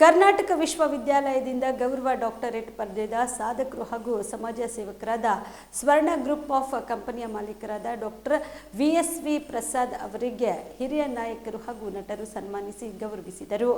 ಕರ್ನಾಟಕ ವಿಶ್ವವಿದ್ಯಾಲಯದಿಂದ ಗೌರವ ಡಾಕ್ಟರೇಟ್ ಪಡೆದ ಸಾಧಕರು ಹಾಗೂ ಸಮಾಜ ಸೇವಕರಾದ ಸ್ವರ್ಣ ಗ್ರೂಪ್ ಆಫ್ ಕಂಪನಿಯ ಮಾಲೀಕರಾದ doctor V S V Prasad ಅವರಿಗೆ ಹಿರಿಯ ನಾಯಕರು ಹಾಗೂ ನಟರು ಸನ್ಮಾನಿಸಿ ಗೌರವಿಸಿದರು.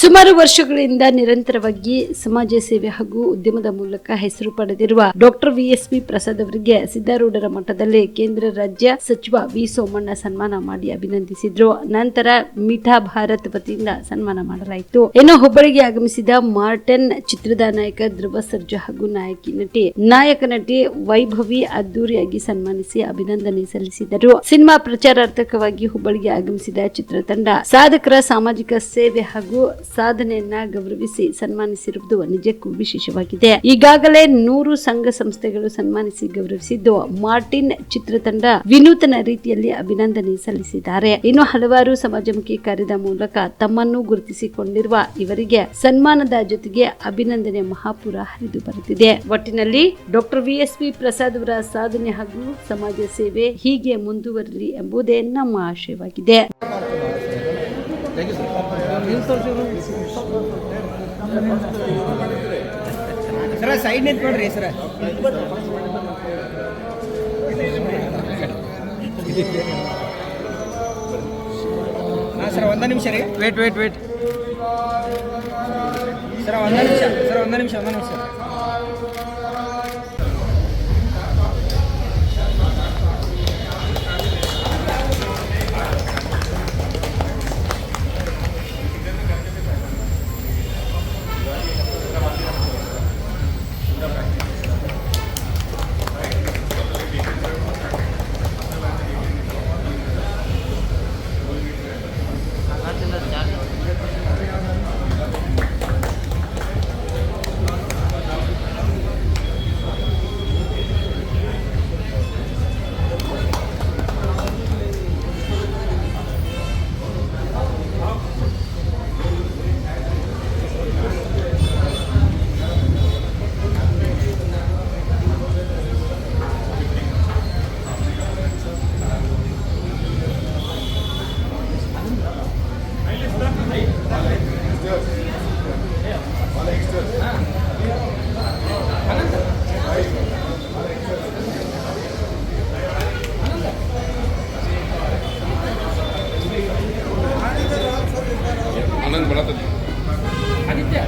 ಸುಮಾರು ವರ್ಷಗಳಿಂದ ನಿರಂತರವಾಗಿ ಸಮಾಜ ಸೇವೆ ಹಾಗೂ ಉದ್ಯಮದ ಮೂಲಕ ಹೆಸರು ಪಡೆದಿರುವ ಡಾಕ್ಟರ್ ವಿಎಸ್ಪಿ ಪ್ರಸಾದ್ ಅವರಿಗೆ ಸಿದ್ದಾರೂಢರ ಮಠದಲ್ಲಿ ಕೇಂದ್ರ ರಾಜ್ಯ ಸಚಿವ ವಿ ಸೋಮಣ್ಣ ಸನ್ಮಾನ ಮಾಡಿ ಅಭಿನಂದಿಸಿದ್ರು. ನಂತರ ಮಿಠಾ ಭಾರತ್ ವತಿಯಿಂದ ಸನ್ಮಾನ ಮಾಡಲಾಯಿತು. ಇನ್ನು ಹುಬ್ಬಳ್ಳಿಗೆ ಆಗಮಿಸಿದ ಮಾರ್ಟನ್ ಚಿತ್ರದ ನಾಯಕ ಧ್ರುವ ಸರ್ಜಾ ಹಾಗೂ ನಾಯಕಿ ನಟಿ, ನಾಯಕ ನಟಿ ವೈಭವಿ ಅದ್ದೂರಿಯಾಗಿ ಸನ್ಮಾನಿಸಿ ಅಭಿನಂದನೆ ಸಲ್ಲಿಸಿದರು. ಸಿನಿಮಾ ಪ್ರಚಾರಾರ್ಥಕವಾಗಿ ಹುಬ್ಬಳ್ಳಿಗೆ ಆಗಮಿಸಿದ ಚಿತ್ರತಂಡ, ಸಾಧಕರ ಸಾಮಾಜಿಕ ಸೇವೆ ಹಾಗೂ ಸಾಧನೆಯನ್ನ ಗೌರವಿಸಿ ಸನ್ಮಾನಿಸಿರುವುದು ನಿಜಕ್ಕೂ ವಿಶೇಷವಾಗಿದೆ. ಈಗಾಗಲೇ ನೂರು ಸಂಘ ಸಂಸ್ಥೆಗಳು ಸನ್ಮಾನಿಸಿ ಗೌರವಿಸಿದ್ದು, ಮಾರ್ಟಿನ್ ಚಿತ್ರತಂಡ ವಿನೂತನ ರೀತಿಯಲ್ಲಿ ಅಭಿನಂದನೆ ಸಲ್ಲಿಸಿದ್ದಾರೆ. ಇನ್ನು ಹಲವಾರು ಸಮಾಜಮುಖಿ ಕಾರ್ಯದ ಮೂಲಕ ತಮ್ಮನ್ನು ಗುರುತಿಸಿಕೊಂಡಿರುವ ಇವರಿಗೆ ಸನ್ಮಾನದ ಜೊತೆಗೆ ಅಭಿನಂದನೆ ಮಹಾಪುರ ಹರಿದು ಬರುತ್ತಿದೆ. ಒಟ್ಟಿನಲ್ಲಿ doctor V S P Prasad ಅವರ ಸಾಧನೆ ಹಾಗೂ ಸಮಾಜ ಸೇವೆ ಹೀಗೆ ಮುಂದುವರಲಿ ಎಂಬುದೇ ನಮ್ಮ ಆಶಯವಾಗಿದೆ. ಸರ ಸೈಡ್ ನಿಂತು ನೋಡ್ರಿ ಸರ. ಹಾಂ ಸರ್ ಒಂದ ನಿಮಿಷ ರೀ. ವೇಟ್ ವೇಟ್ ವೇಟ್ ಸರ್ ಒಂದ ನಿಮಿಷ ಸರ್ ಒಂದ ನಿಮಿಷ ಒಂದ ನಿಮಿಷ. आनंद मला तर ಆದಿತ್ಯ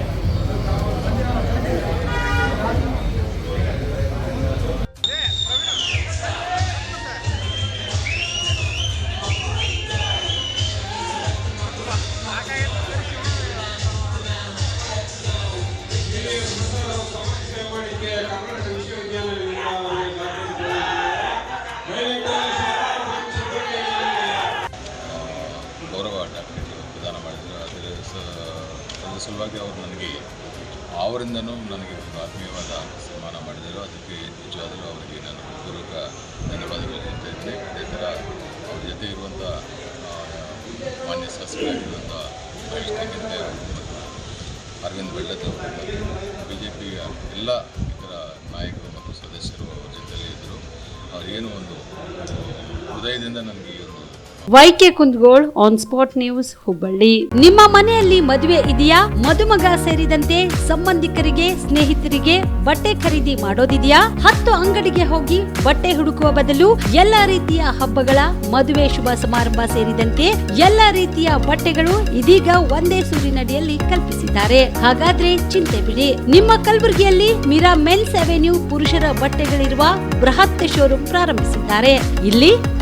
ಗೌರವ ಅದರ ಸಲುವಾಗಿ ಅವರು ನನಗೆ ಅವರಿಂದನೂ ನನಗೆ ಒಂದು ಆತ್ಮೀಯವಾದ ಸನ್ಮಾನ ಮಾಡಿದರು. ಅದಕ್ಕೆ ನಿಜವಾಗಲೂ ಅವರಿಗೆ ನಾನು ಪೂರ್ವಕ ಧನ್ಯವಾದಗಳು ಹೇಳ್ತಾ ಇದ್ದೇನೆ. ಅದೇ ಥರ ಅವ್ರ ಜೊತೆ ಇರುವಂಥ ಮಾನ್ಯ ಶಾಸಕರಾಗಿರುವಂಥ ಮಹೇಶ್ ಅವರು ಮತ್ತು ಅರವಿಂದ್ ಬೆಳ್ಳತ್ ಅವರು ಮತ್ತು ಬಿ ಜೆ ಪಿಯ ಎಲ್ಲ ಇತರ ನಾಯಕರು ಮತ್ತು ಸದಸ್ಯರು ಅವ್ರ ಜೊತೆಯಲ್ಲಿ ಇದ್ದರು. ಅವರೇನು ಒಂದು ಹೃದಯದಿಂದ ನನಗೆ YK Kundgol on spot news Hubballi. ನಿಮ್ಮ ಮನೆಯಲ್ಲಿ ಮದುವೆ ಇದೆಯಾ? ಮದುಮಗ ಸೇರಿದಂತೆ ಸಂಬಂಧಿಕರಿಗೆ, ಸ್ನೇಹಿತರಿಗೆ ಬಟ್ಟೆ ಖರೀದಿ ಮಾಡೋದಿದೆಯಾ? ಹತ್ತು ಅಂಗಡಿಗೆ ಹೋಗಿ ಬಟ್ಟೆ ಹುಡುಕುವ ಬದಲು ಎಲ್ಲ ರೀತಿಯ ಹಬ್ಬಗಳ, ಮದುವೆ ಶುಭ ಸಮಾರಂಭ ಸೇರಿದಂತೆ ಎಲ್ಲ ರೀತಿಯ ಬಟ್ಟೆಗಳು ಇದೀಗ ಒಂದೇ ಸೂರಿನಡಿಯಲ್ಲಿ ಕಲ್ಪಿಸಿದ್ದಾರೆ. ಹಾಗಾದ್ರೆ ಚಿಂತೆ ಬಿಡಿ. ನಿಮ್ಮ ಕಲಬುರಗಿಯಲ್ಲಿ ಮೀರಾ ಮೆನ್ಸ್ ಅವೆನ್ಯೂ ಪುರುಷರ ಬಟ್ಟೆಗಳಿರುವ ಬೃಹತ್ ಶೋರೂಮ್ ಪ್ರಾರಂಭಿಸಿದ್ದಾರೆ. ಇಲ್ಲಿ